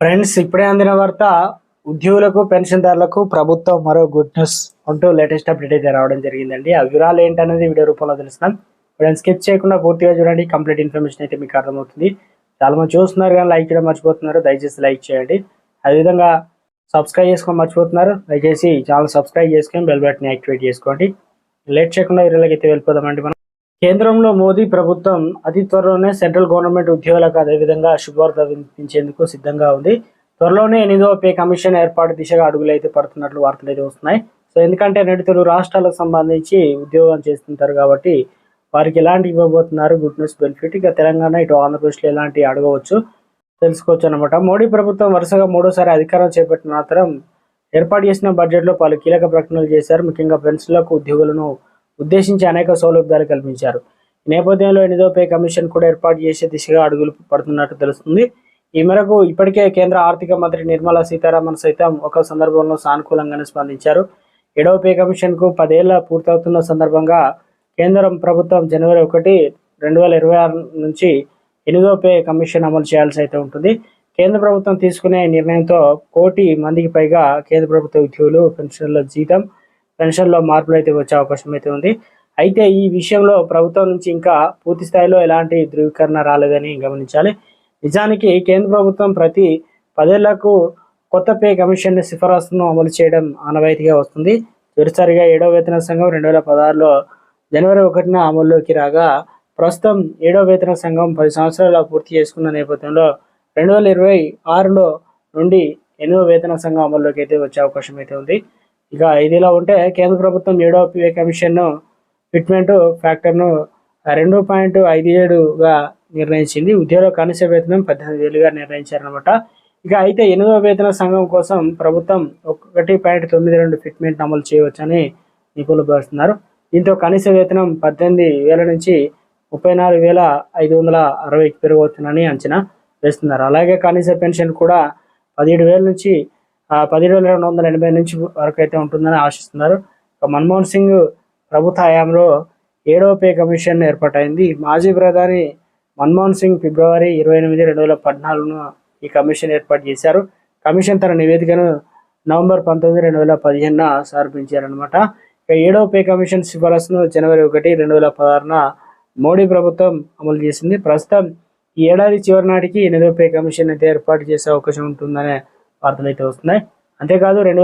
Friends ఇప్పుడే అందిన వార్త ఉద్యోగులకు పెన్షన్దారులకు ప్రభుత్వం మరో గుడ్ న్యూస్ అంటూ లేటెస్ట్ అప్డేట్ అయితే రావడం జరిగిందండి. ఆ వివరాలు ఏంటనేది వీడియో రూపంలో తెలుస్తున్నాం. ఇప్పుడు స్కిప్ చేయకుండా పూర్తిగా చూడండి. కంప్లీట్ ఇన్ఫర్మేషన్ అయితే మీకు అర్థమవుతుంది. చాలా మంది చూస్తున్నారు కానీ లైక్ చేయడం మర్చిపోతున్నారు. దయచేసి లైక్ చేయండి. అదేవిధంగా సబ్స్క్రైబ్ చేసుకొని మర్చిపోతున్నారు. దయచేసి ఛానల్ సబ్స్క్రైబ్ చేసుకొని బెల్ బటన్ యాక్టివేట్ చేసుకోండి. లేట్ చేయకుండా వీళ్ళకి అయితే వెళ్ళిపోదామండి మనం. కేంద్రంలో మోదీ ప్రభుత్వం అతి త్వరలోనే సెంట్రల్ గవర్నమెంట్ ఉద్యోగులకు అదేవిధంగా శుభవార్త వినిపించేందుకు సిద్ధంగా ఉంది. త్వరలోనే ఎనిమిదవ పే కమిషన్ ఏర్పాటు దిశగా అడుగులు అయితే పడుతున్నట్లు వార్తలు అయితే వస్తున్నాయి. సో ఎందుకంటే రెండు తెలుగు రాష్ట్రాలకు సంబంధించి ఉద్యోగం చేస్తుంటారు కాబట్టి వారికి ఎలాంటి ఇవ్వబోతున్నారు గుడ్ న్యూస్ బెనిఫిట్. ఇక తెలంగాణ ఇటు ఆంధ్రప్రదేశ్లో ఎలాంటి అడగవచ్చు తెలుసుకోవచ్చు అనమాట మోడీ ప్రభుత్వం వరుసగా మూడోసారి అధికారం చేపట్టిన మాత్రం ఏర్పాటు చేసిన బడ్జెట్లో పలు కీలక ప్రకటనలు చేశారు. ముఖ్యంగా పెన్షన్లకు ఉద్యోగులను ఉద్దేశించి అనేక సౌలభ్యాలు కల్పించారు. ఈ నేపథ్యంలో ఎనిమిదో పే కమిషన్ కూడా ఏర్పాటు చేసే దిశగా అడుగులు పడుతున్నట్టు తెలుస్తుంది. ఈ మేరకు ఇప్పటికే కేంద్ర ఆర్థిక మంత్రి నిర్మలా సీతారామన్ సైతం ఒక సందర్భంలో సానుకూలంగానే స్పందించారు. ఏడవ పే కమిషన్కు పదేళ్ళ పూర్తవుతున్న సందర్భంగా కేంద్రం ప్రభుత్వం జనవరి ఒకటి రెండు వేల ఇరవై ఆరు నుంచి ఎనిమిదో పే కమిషన్ అమలు చేయాల్సి అయితే ఉంటుంది. కేంద్ర ప్రభుత్వం తీసుకునే నిర్ణయంతో కోటి మందికి పైగా కేంద్ర ప్రభుత్వ ఉద్యోగులు పెన్షన్ల జీతం పెన్షన్లో మార్పులు అయితే వచ్చే అవకాశం అయితే ఉంది. అయితే ఈ విషయంలో ప్రభుత్వం నుంచి ఇంకా పూర్తి స్థాయిలో ఎలాంటి ధృవీకరణ రాలేదని గమనించాలి. నిజానికి కేంద్ర ప్రభుత్వం ప్రతి పదేళ్ళకు కొత్త పే కమిషన్ సిఫారసును అమలు చేయడం ఆనవాయితీగా వస్తుంది. తొలిసారిగా ఏడవ వేతన సంఘం రెండు వేల పదహారులో జనవరి ఒకటిన అమల్లోకి రాగా ప్రస్తుతం ఏడవ వేతన సంఘం పది సంవత్సరాలు పూర్తి చేసుకున్న నేపథ్యంలో రెండు వేల ఇరవై ఆరులో నుండి ఎనిమిదవ వేతన సంఘం అమల్లోకి అయితే వచ్చే అవకాశం అయితే ఉంది. ఇక ఇదిలా ఉంటే కేంద్ర ప్రభుత్వం ఏడో పే కమిషన్ను ఫిట్మెంట్ ఫ్యాక్టర్ను రెండు పాయింట్ ఐదు ఏడుగా నిర్ణయించింది. ఉద్యోగ కనీస వేతనం పద్దెనిమిది వేలుగా నిర్ణయించారనమాట ఇక అయితే ఎనిమిదవ వేతన సంఘం కోసం ప్రభుత్వం ఒకటి పాయింట్ తొమ్మిది రెండు ఫిట్మెంట్ అమలు చేయవచ్చని నిపుణులు భావిస్తున్నారు. దీంతో కనీస వేతనం పద్దెనిమిది వేల నుంచి ముప్పై నాలుగు వేల ఐదు వందల అరవైకి పెరగవచ్చునని అంచనా వేస్తున్నారు. అలాగే కనీస పెన్షన్ కూడా పదిహేడు వేల నుంచి పదిహేడు వేల రెండు వందల ఎనభై నుంచి వరకు అయితే ఉంటుందని ఆశిస్తున్నారు. మన్మోహన్ సింగ్ ప్రభుత్వ హయాంలో ఏడవ పే కమిషన్ ఏర్పాటైంది. మాజీ ప్రధాని మన్మోహన్ సింగ్ ఫిబ్రవరి ఇరవై ఎనిమిది రెండు వేల పద్నాలుగున ఈ కమిషన్ ఏర్పాటు చేశారు. కమిషన్ తన నివేదికను నవంబర్ పంతొమ్మిది రెండు వేల పదిహేనున సమర్పించారనమాట ఇక ఏడవ పే కమిషన్ సిఫారసును జనవరి ఒకటి రెండు వేల పదహారున మోడీ ప్రభుత్వం అమలు చేసింది. ప్రస్తుతం ఈ ఏడాది చివరి నాటికి ఎనిమిదవ పే కమిషన్ అయితే ఏర్పాటు చేసే అవకాశం ఉంటుందనే వార్తలు అయితే వస్తున్నాయి. అంతేకాదు రెండు